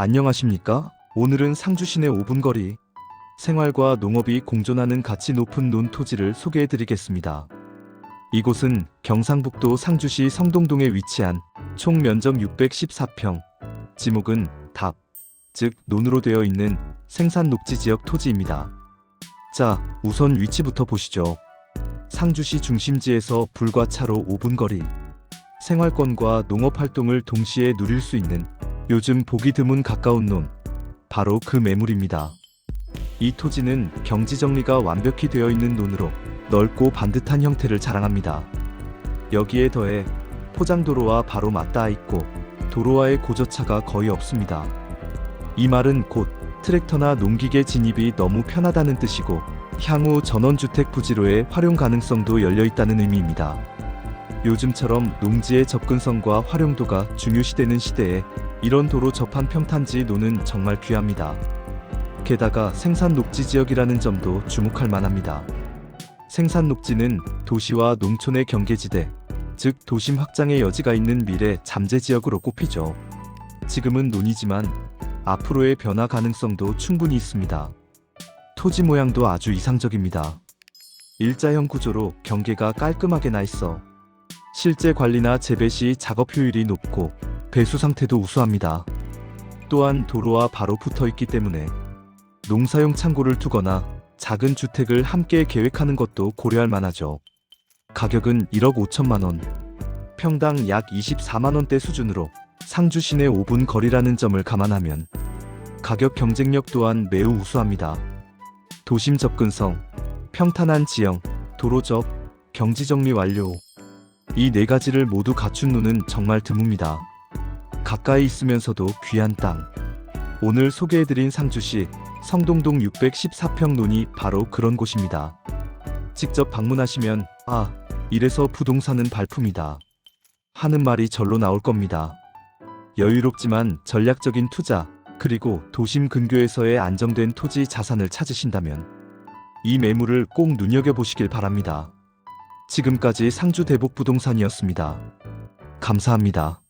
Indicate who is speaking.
Speaker 1: 안녕하십니까? 오늘은 상주 시내 5분 거리 생활과 농업이 공존하는 가치 높은 논토지를 소개해 드리겠습니다. 이곳은 경상북도 상주시 성동동에 위치한 총 면적 614평, 지목은 답, 즉 논으로 되어 있는 생산 녹지 지역 토지입니다. 자, 우선 위치부터 보시죠. 상주시 중심지에서 불과 차로 5분 거리. 생활권과 농업 활동을 동시에 누릴 수 있는 요즘 보기 드문 가까운 논. 바로 그 매물입니다. 이 토지는 경지 정리가 완벽히 되어 있는 논으로 넓고 반듯한 형태를 자랑합니다. 여기에 더해 포장도로와 바로 맞닿아 있고 도로와의 고저차가 거의 없습니다. 이 말은 곧 트랙터나 농기계 진입이 너무 편하다는 뜻이고 향후 전원주택 부지로의 활용 가능성도 열려 있다는 의미입니다. 요즘처럼 농지의 접근성과 활용도가 중요시되는 시대에 이런 도로 접한 평탄지 노는 정말 귀합니다. 게다가 생산 녹지 지역이라는 점도 주목할 만합니다. 생산 녹지는 도시와 농촌의 경계지대, 즉 도심 확장의 여지가 있는 미래 잠재 지역으로 꼽히죠. 지금은 논이지만 앞으로의 변화 가능성도 충분히 있습니다. 토지 모양도 아주 이상적입니다. 일자형 구조로 경계가 깔끔하게 나 있어 실제 관리나 재배 시 작업 효율이 높고 배수 상태도 우수합니다. 또한 도로와 바로 붙어 있기 때문에 농사용 창고를 두거나 작은 주택을 함께 계획하는 것도 고려할 만하죠. 가격은 1억 5천만 원, 평당 약 24만 원대 수준으로 상주 시내 5분 거리라는 점을 감안하면 가격 경쟁력 또한 매우 우수합니다. 도심 접근성, 평탄한 지형, 도로적, 경지 정리 완료. 이 네 가지를 모두 갖춘 논은 정말 드뭅니다. 가까이 있으면서도 귀한 땅. 오늘 소개해드린 상주시 성동동 614평 논이 바로 그런 곳입니다. 직접 방문하시면 아, 이래서 부동산은 발품이다. 하는 말이 절로 나올 겁니다. 여유롭지만 전략적인 투자, 그리고 도심 근교에서의 안정된 토지 자산을 찾으신다면 이 매물을 꼭 눈여겨보시길 바랍니다. 지금까지 상주 대복 부동산이었습니다. 감사합니다.